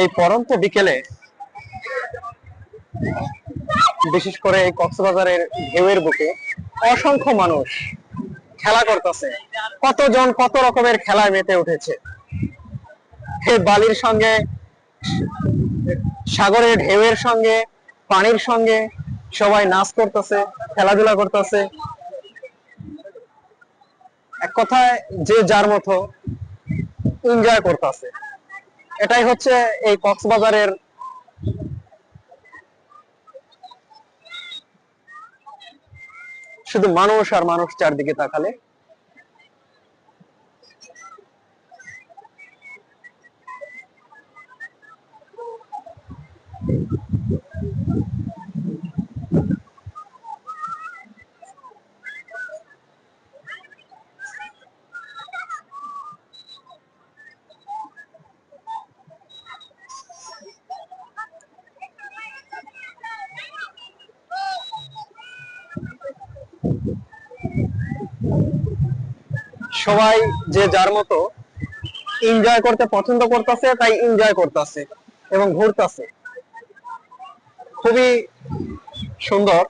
এই পরন্ত বিকেলে বিশেষ করে এই কক্সবাজারের ঢেউয়ের বুকে অসংখ্য মানুষ খেলা করতেছে। কতজন কত রকমের খেলায় মেতে উঠেছে। এই বালির সঙ্গে, সাগরের ঢেউয়ের সঙ্গে, পানির সঙ্গে সবাই নাচ করতেছে, খেলাধুলা করতেছে। এক কথায় যে যার মতো এনজয় করতেছে। এটাই হচ্ছে এই কক্সবাজারের শুধু মানুষ আর মানুষ চারদিকে তাকালে। সবাই যে যার মতো এনজয় করতে পছন্দ করতেছে, তাই এনজয় করতেছে এবং ঘুরতেছে। খুবই সুন্দর।